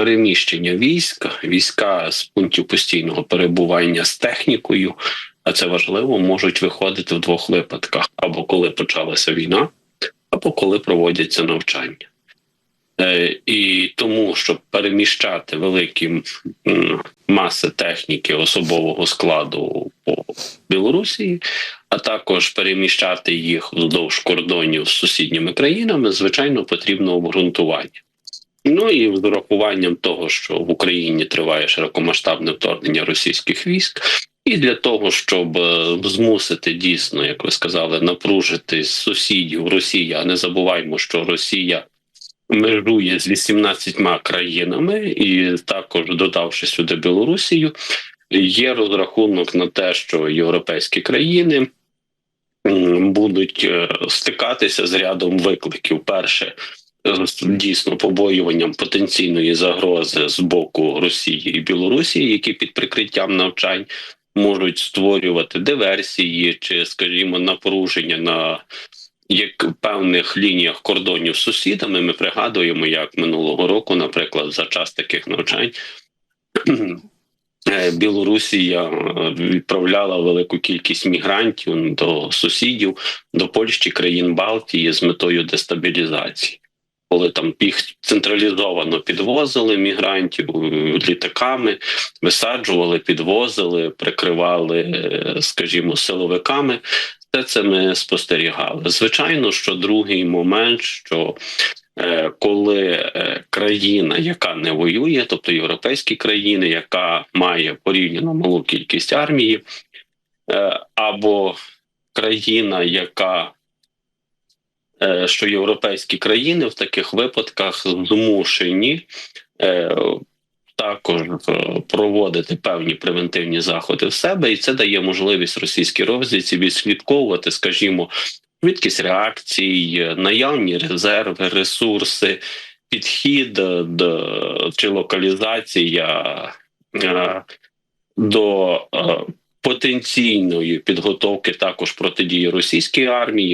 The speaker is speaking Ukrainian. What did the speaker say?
переміщення військ, війська з пунктів постійного перебування з технікою, а це важливо, можуть виходити в двох випадках: або коли почалася війна, або коли проводяться навчання. Е, І тому, щоб переміщати великі маси техніки особового складу по Білорусі, а також переміщати їх вздовж кордонів з сусідніми країнами, звичайно, потрібно обґрунтування. Ну і з урахуванням того, що в Україні триває широкомасштабне вторгнення російських військ, і для того, щоб е, змусити дійсно, як ви сказали, напружити сусідів Росії, а не забуваймо, що Росія межує з 18 країнами, і також додавши сюди Білорусію, є розрахунок на те, що європейські країни будуть е, стикатися з рядом викликів. Перше дійсно побоюванням потенційної загрози з боку Росії і Білорусі, які під прикриттям навчань можуть створювати диверсії чи, скажімо, напруження на як певних лініях кордонів з сусідами. Ми пригадуємо, як минулого року, наприклад, за час таких навчань. е, Білорусія е, відправляла велику кількість мігрантів до сусідів, до Польщі, країн Балтії з метою дестабілізації коли там їх централізовано підвозили мігрантів е, літаками, висаджували, підвозили, прикривали, е, скажімо, силовиками. Все це ми спостерігали. Звичайно, що другий момент, що е, коли країна, яка не воює, тобто європейські країни, яка має порівняно малу кількість армії, або країна, яка що європейські країни в таких випадках змушені е, також е, проводити певні превентивні заходи в себе, і це дає можливість російській розвідці відслідковувати, скажімо, швидкість реакцій, наявні резерви, ресурси, підхід до чи локалізація до потенційної підготовки також протидії російській армії.